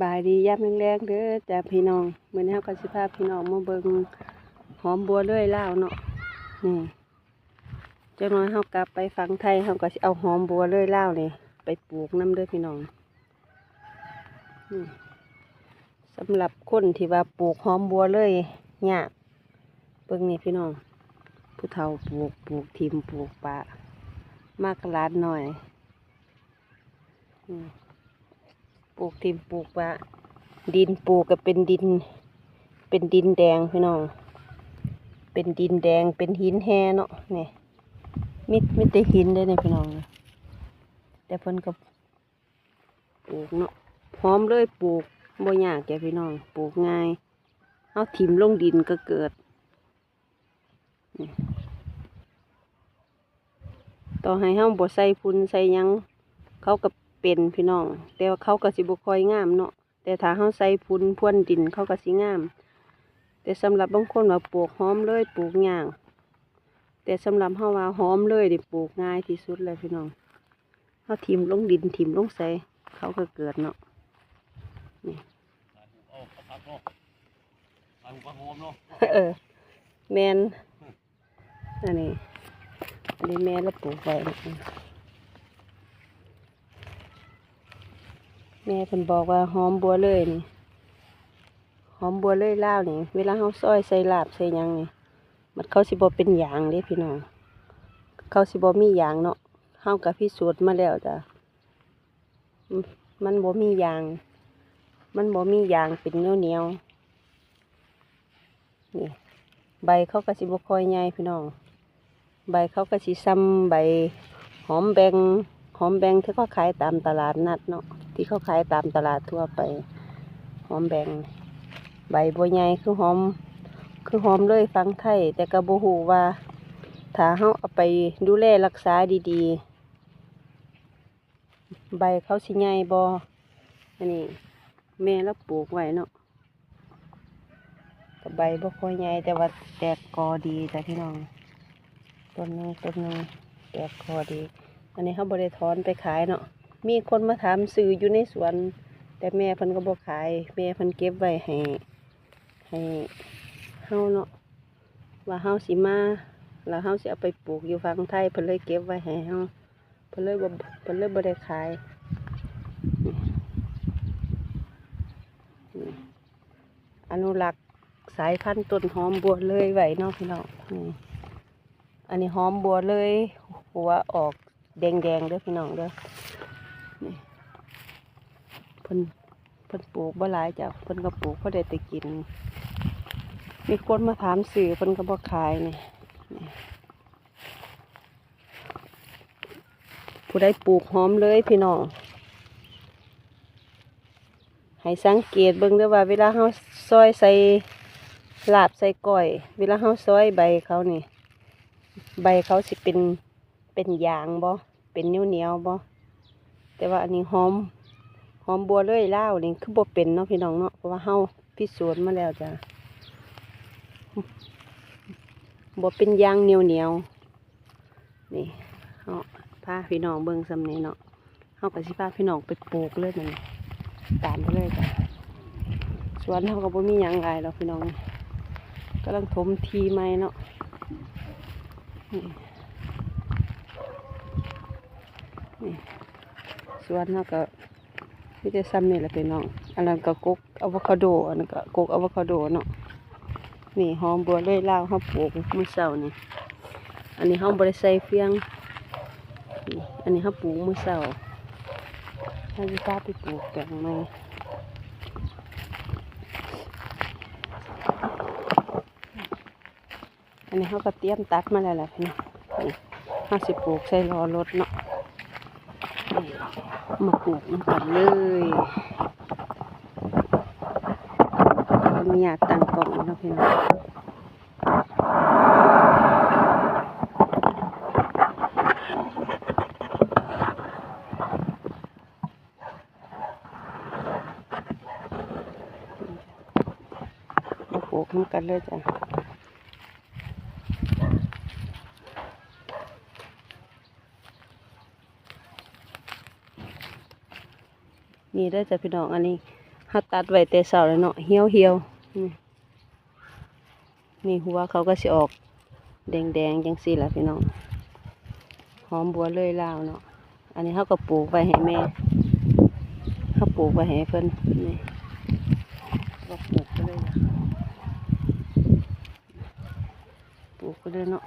บายดีย่ำแรงๆเด้อจ้าพี่น้องมื้อนี้เฮาก็สิพาพี่น้องมาเบิงหอมบัวเลื่อยเลาเนาะนี่จักหน่อยเฮากลับไปฝังไทยเฮาก็สิเอาหอมบัวเลื่อยเลาวนี่ไปปลูกนํเด้อพี่น้องนี่สำหรับคนที่ว่าปลูกหอมบัวเลื่อยยากเบิ่งนี่พี่น้อง ผู้เฒ่าปลูกปลูกทิมปลูกปะมากกะลาดหน่อยอืม ลูกทิมปลูกว่าดินปลูกก็เป็นดิน เป็นดินแดงพี่น้อง เป็นดินแดงเป็นหินแห่เนาะเนี่ยมิดมิดแต่หินได้เนี่ยพี่น้องนะแต่เพิ่นก็ปลูกเนาะพร้อมเลยปลูกบ่ยากแกพี่น้องปลูกง่ายเอาถิ่มลงดินก็เกิดต่อให้เฮาบ่ใส่พุ่นใส่ยัง เขาก็ เป็นพี่น้อง แต่ว่าเขาก็สิบุคอยงามเนาะแต่ถ้าเขาใส่พุนพรวนดินเขาก็สิงาม แต่สำหรับบางคนว่าปลูกหอมเลยปลูกยาง แต่สำหรับเขาว่าหอมเลยดิปลูกง่ายที่สุดเลยพี่น้องเขาทิมลงดินทิมลงใส่เขาก็เกิดเนาะนี่โอ้พักเนาะไปหุบพักโฮมเนาะเออแมนอันนี้อันนี้แม่แล้วปลูกไว้นะ แม่เพิ่นบอกว่าหอมบัวเลยนี่หอมบัวเลยล่าวนี่ เวลาเขาซอยใส่ลาบใส่ยังนี่มันเขาสิบ่เป็นหยางเด้พี่น้องเขาสิบ่มีหยางเนาะเฮากับพิสูจน์มาแล้วจ้ะมันบ่มียาง มันบ่มียางเป็นเนียวเหนียวนี่ใบเขาก็สิบ่ค่อยใหญ่พี่น้อง ใบเขาก็สิซ้ำใบหอมแบง หอมแบงที่เขาขายตามตลาดนัดเนาะที่เขาขายตามตลาดทั่วไป หอมแบงใบบัวใหญ่คือหอม คือหอมเลยฟังไทย แต่กระบูหูว่าถ้าเฮาเอาไปดูแลรักษาดีๆ ใบเขาสิใหญ่บออันนี้แม่แล้วปลูกไว้เนาะก็ใบบ่ค่อยใหญ่แต่ว่าแตกกอดีจ้ะพี่น้องต้นนึงต้นนึงแตกกอดี อันนี้เขาบริถอนไปขายเนาะ มีคนมาถามซื้ออยู่ในสวน แต่แม่เพิ่นก็บ่ขาย แม่เพิ่นเก็บไว้ให้ให้เฮาเนาะ ว่าเฮาสิมา แล้วเฮาสิเอาไปปลูกอยู่ฝั่งไทยเพิ่นเลยเก็บไว้ให้เฮาเพิ่นเลยบ่เพิ่นเลยบ่ได้ขายนี่นี่อนุรักษ์สายพันธุ์ต้นหอมบัวเลยไว้เนาะพี่น้องอันนี้หอมบัวเลย หัวออก แดงๆเด้อพี่น้องเด้อนี่เพิ่นเพิ่นปลูกบ่หลายจ้ะเพิ่นก็ปลูกเพราะได้แต่กิน มีคนมาถามสื่อเพิ่นก็บ่ขายนี่นี่ผู้ใดปลูกหอมเลยพี่น้องให้สังเกตเบิ่งด้อว่าเวลาเฮาซอยใส่ลาบใส่ก้อย เวลาเฮาซอยใบเขานี่ ใบเขาสิเป็น เป็นยางบ่เป็นเหนียวเหนียวบ่แต่ว่าอันนี้หอมหอมบัวเลื่อยเล่าวนี่คือบ่เป็นเนาะพี่น้องเนาะเพราะว่าเฮาพิสูจน์มาแล้วจ้ะบ่เป็นยางเหนียวเหนียวนี่เฮาพาพี่น้องเบิ่งสำนี้เนาะเฮาก็สิพาพี่น้องไปปลูกเลยนั่นตามไปเลยจ้ะสวนเฮาก็บ่มีหยังหลายหรอกพี่น้องกำลังถมทีใหม่เนาะ นี่สวนเฮาก็มีแต่ซ้ำนี่แหละพี่น้องอันนั้นก็กกอะโวคาโดอันนั้นก็กกอะโวคาโดเนาะนี่หอมบัวเลยลาวเขาปลูกมื้อเช้านี่อันนี้เขาบริใส่เฟียงนี่อันนี้เขาปลูกมื้อเช้าถ้าจะพาไปปลูกแปลงใหมอันนี้เขาก็เตรียมตัดมาแล้วแหละพี่น้องนี่เขาสิบปลูกใส่ล้อรถเนาะ มาปลูกมันำกันเลยมีอยาตั้งกล่องแล้วพี่น้องมาปลูกน้ำกันเลยจ้ะ นี่ได้จ้ะพี่น้องอันนี้เขาตัดไว้แต่เสาแล้วเนาะเหี่ยวเหี่ยวนี่หัวเขาก็สิออก แดงๆจังสี่ละพี่น้องหอมบัวเลยลาวเนาะอันนี้เขาก็ปลูกไว้ให้แม่เขาปลูกไว้ให้เพิ่อนนี่ก็ปลูกไปเลยล่ะปลูกไปเลยเนาะ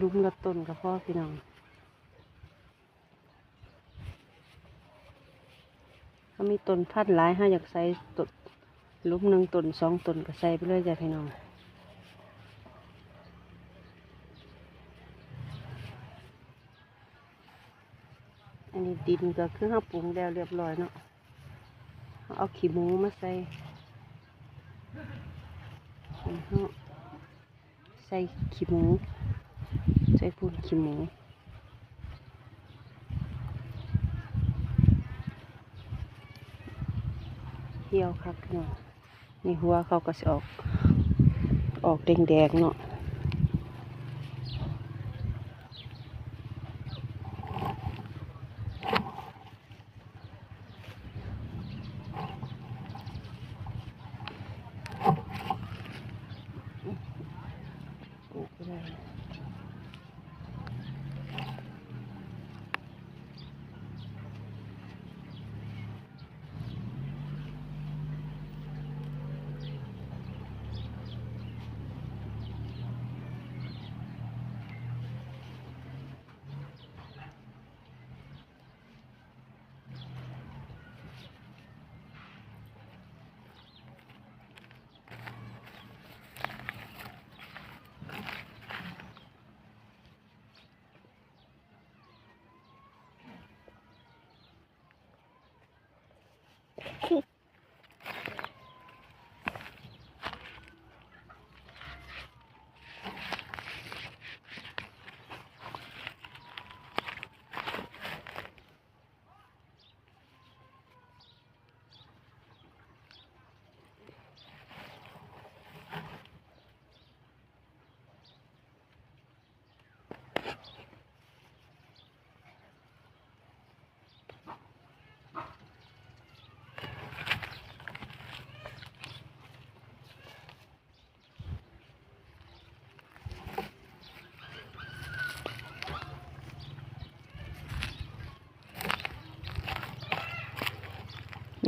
ลุมละต้นกับพ่อพี่น้อง เขามีต้นพันหลายห้าอยากใส่ต้นลุมหนึ่งต้นสองต้นก็ใส่ไปเลยจ้ะพี่น้องอันนี้ดินก็คือเราปรุงแล้วเรียบร้อยเนาะเอาขี้หมูมาใส่ใส่ขี้หมูใส่ปูนขี้หมู เหี่ยวครับพี่น้องนี่หัวเขาก็จะออก ออกแดงๆเนาะ ปลูกไปเลย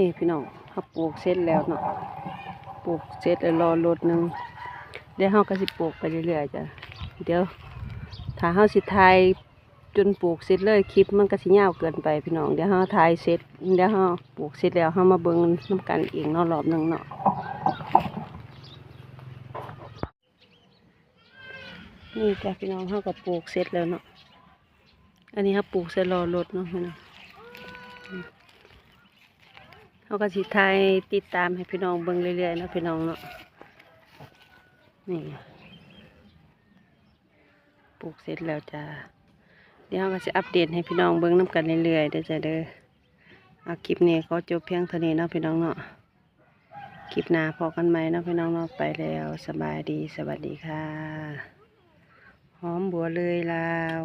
นี่พี่น้องเขาปลูกเสร็จแล้วเนาะปลูกเสร็จแล้วรอรถหนึ่งเดี๋ยวเขาก็สิปลูกไปเรื่อยๆจ้ะเดี๋ยวถ้าเขาสิทายจนปลูกเสร็จเลยคลิปมันก็สิยาวเกินไปพี่น้องเดี๋ยวเขาทายเสร็จเดี๋ยวเขาปลูกเสร็จแล้วเขามาเบิ่งน้ำกันเองเนาะรอบหนึ่งเนาะนี่จ้ะพี่น้องเขาก็ปลูกเสร็จแล้วเนาะอันนี้เขาปลูกเสร็จรอรถเนาะพี่น้อง เขาก็สิทายติดตามให้พี่น้องเบิ่งเรื่อยๆนะพี่น้องเนาะนี่ปลูกเสร็จแล้วจ้าเดี๋ยวเราก็จะอัปเดตให้พี่น้องเบิ่งน้ำกันเรื่อยๆเด้อจ้าเด้อเอาคลิปนี้ขอจบเพียงเท่านี้เนาะพี่น้องเนาะคลิปหน้าพอกันไหมเนาะพี่น้องเนาะไปแล้วสบายดีสวัสดีค่ะหอมบัวเลยลาว